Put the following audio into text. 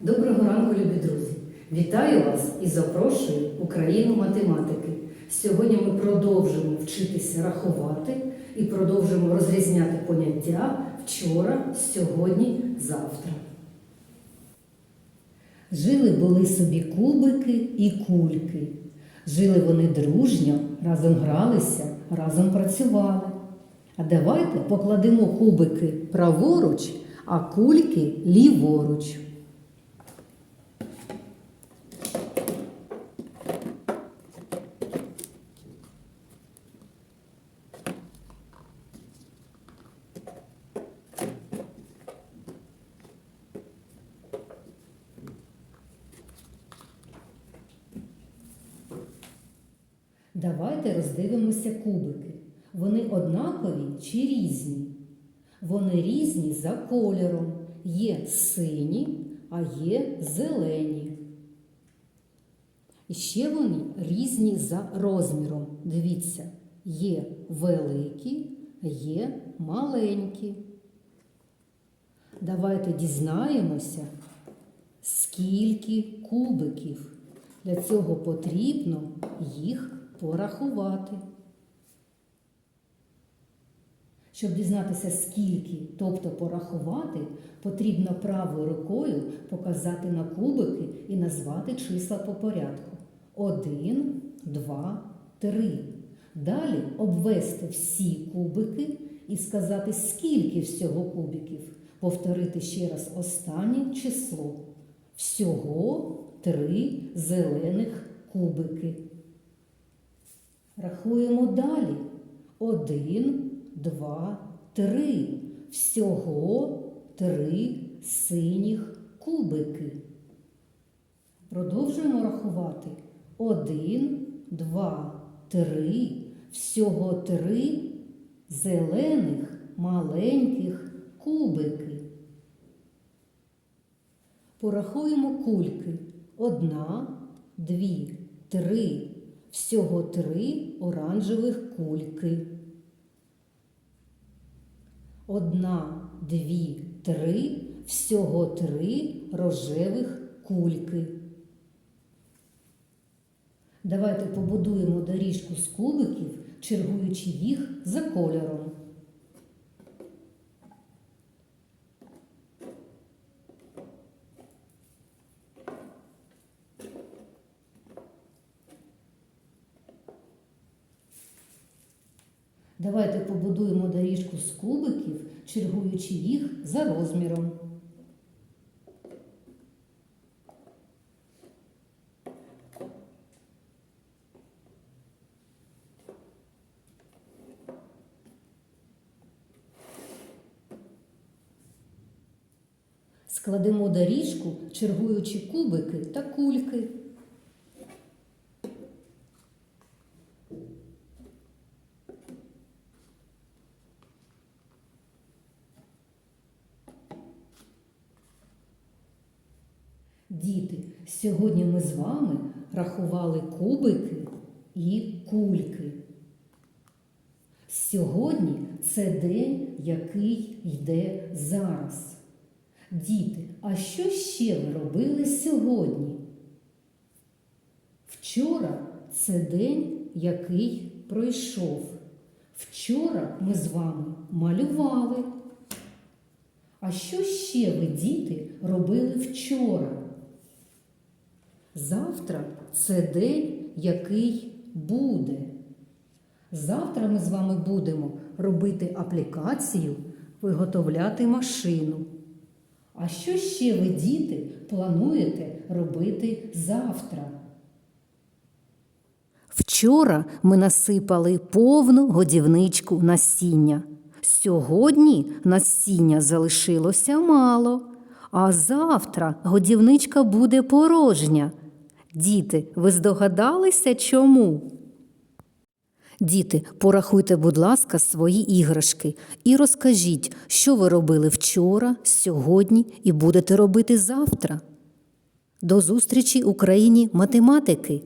Доброго ранку, любі друзі! Вітаю вас і запрошую Україну математики. Сьогодні ми продовжимо вчитися рахувати і продовжимо розрізняти поняття вчора, сьогодні, завтра. Жили були собі кубики і кульки. Жили вони дружньо, разом гралися, разом працювали. А давайте покладемо кубики праворуч, а кульки ліворуч. Давайте роздивимося кубики. Вони однакові чи різні? Вони різні за кольором. Є сині, а є зелені. І ще вони різні за розміром. Дивіться, є великі, є маленькі. Давайте дізнаємося, скільки кубиків. Для цього потрібно їх порахувати. Щоб дізнатися, скільки, тобто порахувати, потрібно правою рукою показати на кубики і назвати числа по порядку. Один, два, три. Далі обвести всі кубики і сказати, скільки всього кубиків. Повторити ще раз останнє число. Всього три зелених кубики. Рахуємо далі. Один, два, три. Всього три синіх кубики. Продовжуємо рахувати. Один, два, три. Всього три зелених маленьких кубики. Порахуємо кульки. Одна, дві, три. Всього три оранжевих кульки. Одна, дві, три. Всього три рожевих кульки. Давайте побудуємо доріжку з кубиків, чергуючи їх за кольором. Давайте побудуємо доріжку з кубиків, чергуючи їх за розміром. Складемо доріжку, чергуючи кубики та кульки. Діти, сьогодні ми з вами рахували кубики і кульки. Сьогодні це день, який йде зараз. Діти, а що ще ви робили сьогодні? Вчора це день, який пройшов. Вчора ми з вами малювали. А що ще ви, діти, робили вчора? Завтра це день, який буде. Завтра ми з вами будемо робити аплікацію, виготовляти машину. А що ще ви, діти, плануєте робити завтра? Вчора ми насипали повну годівничку насіння. Сьогодні насіння залишилося мало, а завтра годівничка буде порожня. Діти, ви здогадалися чому? Діти, порахуйте, будь ласка, свої іграшки і розкажіть, що ви робили вчора, сьогодні і будете робити завтра. До зустрічі Україні математики!